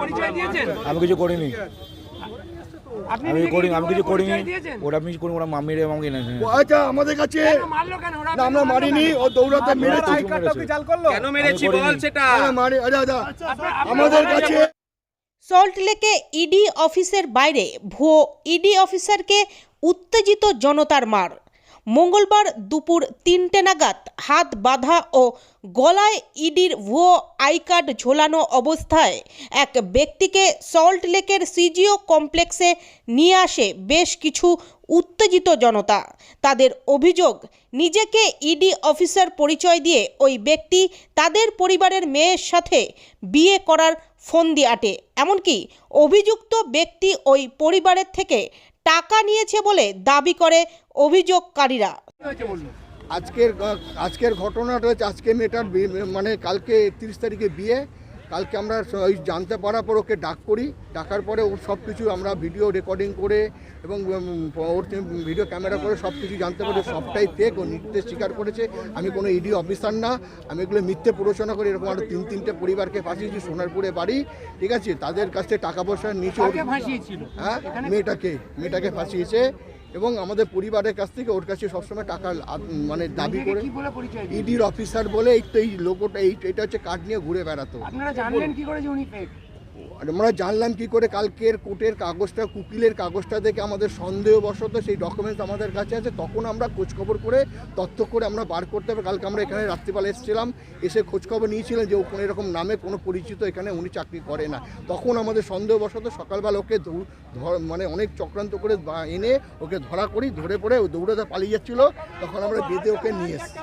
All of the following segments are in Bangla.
পরিচয় দিয়েছেন? আমি কিছু করিনি। আপনি আমি নিজেকে করিনি কি আমি কিছু করিনি। পরিচয় দিয়েছেন? ওরা আমি কিছু করিনি ওরা মা আমাকে এনেছে। আচ্ছা আমাদের কাছে কেন মারলো কেন? ওরা না আমরা মারলো মারিনি ও দৌড়াতে মেরেছে। আই কার্ডটা কি জাল করল? কেন মেরেছি আমি করিনি। সেটা। না, না, মারি আরে আচ্ছা আপনার- আপনার আমাদের কাছে সল্টলেকে ইডি অফিসের বাইরে ভুয়ো ইডি অফিসারকে উত্তেজিত জনতার মার। মঙ্গলবার দুপুর তিনটে নাগাদ হাত বাঁধা ও গলায় ইডির ভুয়ো আই কার্ড ঝোলানো অবস্থায় এক ব্যক্তিকে সল্টলেকের সিজিও কমপ্লেক্সে নিয়ে আসে বেশ কিছু উত্তেজিত জনতা। তাদের অভিযোগ, নিজেকে ইডি অফিসার পরিচয় দিয়ে ওই ব্যক্তি তাদের পরিবারের মেয়ের সাথে বিয়ে করার ফন্দি আটে। এমনকি অভিযুক্ত ব্যক্তি ওই পরিবারের থেকে টাকা নিয়েছে বলে দাবি করে অভিযোগকারীরা। আজকের আজকের ঘটনাটা হচ্ছে, আজকে মেয়েটার মানে কালকে তিরিশ তারিখে বিয়ে। কালকে আমরা ওই জানতে পারার পর ওকে ডাক করি। ডাকার পরে ওর সব কিছু আমরা ভিডিও রেকর্ডিং করে এবং ওর ভিডিও ক্যামেরা করে সব কিছু জানতে পারি। সবটাই ফেক ও নির্দেশ স্বীকার করেছে। আমি কোনো ইডি অফিসার না। আমি এগুলো মিথ্যে প্ররোচনা করি। এরকম আরও তিন তিনটে পরিবারকে ফাঁসিয়েছি সোনারপুরে বাড়ি। ঠিক আছে? তাদের কাছ থেকে টাকা পয়সা নিচে হ্যাঁ? মেয়েটাকে। মেয়েটাকে ফাঁসিয়েছে। এবং আমাদের পরিবারের কাছ থেকে ওর কাছে সবসময় টাকা মানে দাবি করে? ইডির অফিসার বলে এই তো এই লোকটা এই এটা হচ্ছে কার্ড নিয়ে ঘুরে বেড়াতো আপনারা জানলেন কি করে যে উনি আমরা জানলাম কি করে কালকের কোর্টের কাগজটা, কুকিলের কাগজটা দেখে আমাদের সন্দেহবশত সেই ডকুমেন্টস আমাদের কাছে আছে। তখন আমরা খোঁজখবর করে, তথ্য করে আমরা বার করতে হবে। কালকে আমরা এখানে রাত্রিবেলা এসেছিলাম, এসে খোঁজখবর নিয়েছিলাম যে ও কোনো এরকম নামে কোনো পরিচিত এখানে উনি চাকরি করে না। তখন আমাদের সন্দেহবশত সকালবেলা ওকে মানে অনেক চক্রান্ত করে এনে ওকে ধরা করি, ধরে পড়ে ও দৌড়াতে পালিয়ে যাচ্ছিল। তখন আমরা বেঁধে ওকে নিয়ে এসেছি।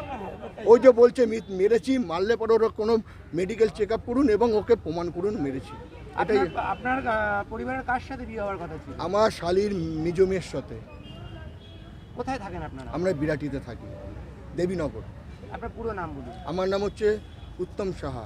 ওই যে বলছে মেরেছি, মারলে পরে ওরা কোনো মেডিকেল চেক আপ করুন এবং ওকে প্রমাণ করুন, মেরেছি। এটাই। আপনার পরিবারের কার সাথে বিয়ে হওয়ার কথা ছিল? আমার শালির নিজমের সাথে। কোথায় থাকেন আপনারা? আমরা বিরাটিতে থাকি দেবীনগর। আপনার পুরো নাম বলুন। আমার নাম হচ্ছে উত্তম সাহা।